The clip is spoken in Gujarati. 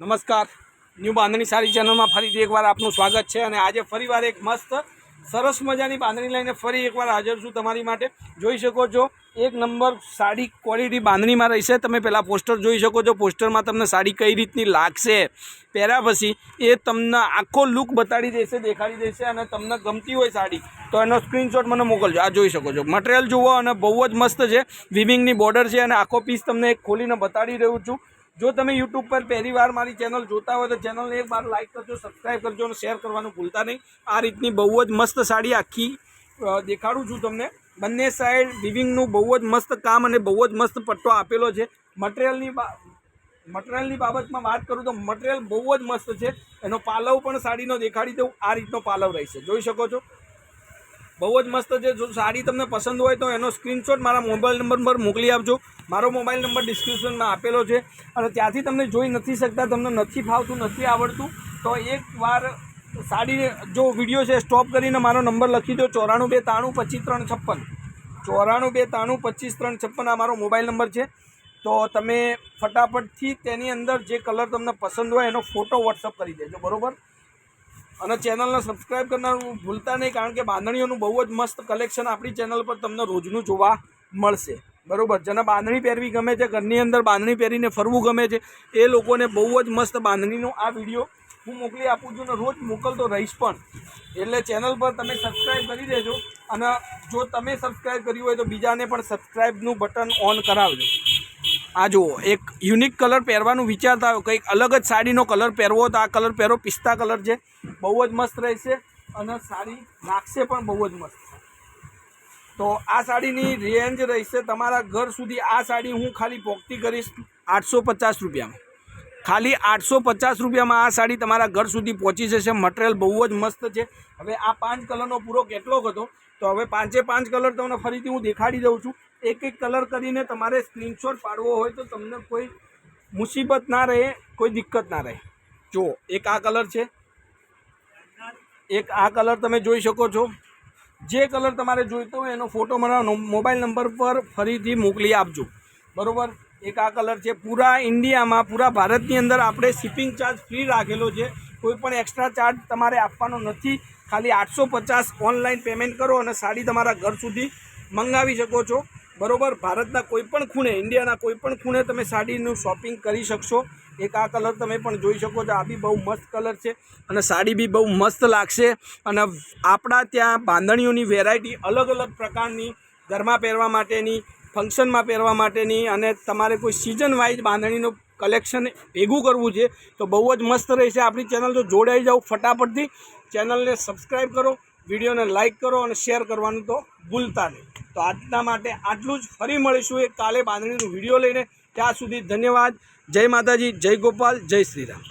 નમસ્કાર. ન્યૂ બાંધણી સારી ચેનલમાં ફરીથી એકવાર આપનું સ્વાગત છે અને આજે ફરીવાર એક મસ્ત, સરસ મજાની બાંધણી લઈને ફરી એકવાર હાજર છું તમારી માટે. જોઈ શકો છો, એક નંબર સાડી ક્વોલિટી બાંધણીમાં રહેશે. તમે પહેલાં પોસ્ટર જોઈ શકો છો. પોસ્ટરમાં તમને સાડી કઈ રીતની લાગશે, પહેર્યા પછી એ તમને આખો લુક બતાડી દેશે, દેખાડી દેશે અને તમને ગમતી હોય સાડી, તો એનો સ્ક્રીનશોટ મને મોકલજો. આ જોઈ શકો છો. મટીરિયલ જુઓ અને બહુ જ મસ્ત છે. વિવિંગની બોર્ડર છે અને આખો પીસ તમને એક ખોલીને બતાડી રહ્યું છું. જો તમે યુટ્યુબ પર પહેલી વાર મારી ચેનલ જોતા હોય તો ચેનલને એક વાર લાઇક કરજો સબસ્ક્રાઈબ કરજો અને શેર કરવાનું ભૂલતા નહીં. આ રીતની બહુ જ મસ્ત સાડી આખી દેખાડું છું તમને. બંને સાઈડ વિવિંગનું બહુ જ મસ્ત કામ અને બહુ જ મસ્ત પટ્ટો આપેલો છે. મટીરિયલની મટીરિયલની બાબતમાં વાત કરું તો મટીરિયલ બહુ જ મસ્ત છે. એનો પાલવ પણ સાડીનો દેખાડી દઉં, આ રીતનો પાલવ રહેશે. જોઈ શકો છો? બહુ જ મસ્ત છે. જો સાડી તમને પસંદ હોય તો એનો સ્ક્રીનશોટ મારા મોબાઈલ નંબર પર મોકલી આપજો. મારો મોબાઈલ નંબર ડિસ્ક્રિપ્શનમાં આપેલો છે. અને ત્યાંથી તમને જોઈ નથી શકતા, તમને નથી ફાવતું, નથી આવડતું, તો એકવાર સાડી જો વીડિયો છે સ્ટોપ કરીને મારો નંબર લખી દો. ચોરાણું બે ત્રાણું પચીસ ત્રણ છપ્પન. ચોરાણું બે ત્રાણું પચીસ ત્રણ છપ્પન આ મારો મોબાઈલ નંબર છે. તો તમે ફટાફટથી તેની અંદર જે કલર તમને પસંદ હોય એનો ફોટો વોટ્સઅપ કરી દેજો. બરાબર? અને ચેનલને સબસ્ક્રાઈબ કરનારું ભૂલતા નહીં, કારણ કે બાંધણીઓનું બહુ જ મસ્ત કલેક્શન આપણી ચેનલ પર તમને રોજનું જોવા મળશે. બરોબર? જેને બાંધણી પહેરવી ગમે છે, ઘરની અંદર બાંધણી પહેરીને ફરવું ગમે છે, એ લોકોને બહુ જ મસ્ત બાંધણીનો આ વીડિયો હું મોકલી આપું છું અને રોજ મોકલતો રહીશ પણ. એટલે ચેનલ પર તમે સબસ્ક્રાઈબ કરી દેજો અને જો તમે સબસ્ક્રાઈબ કર્યું હોય તો બીજાને પણ સબસ્ક્રાઈબનું બટન ઓન કરાવજો. આ જુઓ, એક યુનિક કલર પહેરવાનું વિચારતા આવ્યો કંઈક અલગ જ સાડીનો કલર પહેરવો તો આ કલર પહેરો, પિસ્તા કલર છે, બહુ જ મસ્ત રહેશે અને સાડી લાગશે પણ બહુ જ મસ્ત. તો આ સાડીની રેન્જ રહેશે તમારા ઘર સુધી, આ સાડી હું ખાલી પોખતી કરીશ આઠસો પચાસ રૂપિયામાં. ખાલી આઠસો પચાસ રૂપિયામાં આ સાડી તમારા ઘર સુધી પહોંચી જશે મટીરિયલ બહુ જ મસ્ત છે. હવે આ પાંચ કલરનો પૂરો કેટલોક હતો, તો હવે પાંચે પાંચ કલર તમને ફરીથી હું દેખાડી દઉં છું. એક એક કલર કરીને તમારે સ્ક્રીનશોટ પાડવો હોય તો તમને કોઈ મુસીબત ના રહે, કોઈ દિક્કત ના રહે. જુઓ એક આ કલર છે. એક આ કલર તમે જોઈ શકો છો. જે કલર તમારે જોઈતો હોય એનો ફોટો મારા મોબાઈલ નંબર પર ફરીથી મોકલી આપજો. બરાબર? એક આ કલર છે. પૂરા ઇન્ડિયામાં, પૂરા ભારતની અંદર આપણે શિપિંગ ચાર્જ ફ્રી રાખેલો છે. કોઈ પણ એક્સ્ટ્રા ચાર્જ તમારે આપવાનો નથી. ખાલી આઠસો પચાસ ઓનલાઈન પેમેન્ટ કરો અને સાડી તમારા ઘર સુધી મંગાવી શકો છો. બરોબર? ભારતના કોઈ પણ ખૂણે, ઇન્ડિયાના કોઈ પણ ખૂણે તમે સાડીનું શોપિંગ કરી શકશો. એક આ કલર તમે પણ જોઈ શકો છો. આ બી બહુ મસ્ત કલર છે અને સાડી બી બહુ મસ્ત લાગશે. અને આપણા ત્યાં બાંધણીઓની વેરાયટી અલગ અલગ પ્રકારની, ઘરમાં પહેરવા માટેની ફંક્શનમાં પહેરવા માટેની અને તમારે કોઈ સિઝન વાઇઝ બાંધણીનું કલેક્શન ભેગું કરવું છે, તો બહુ જ મસ્ત રહેશે. આપણી ચેનલ તો જોડાઈ જાઓ ફટાફટથી. ચેનલને સબસ્ક્રાઈબ કરો. વિડીયોને લાઇક કરો અને શેર કરવાનું તો ભૂલતા નહીં. તો આજના માટે આટલું જ. ફરી મળીશું એક કાલે બાંધણીનો વીડિયો લઈને. ત્યાં સુધી ધન્યવાદ. જય માતાજી, જય ગોપાલ, જય શ્રીરામ.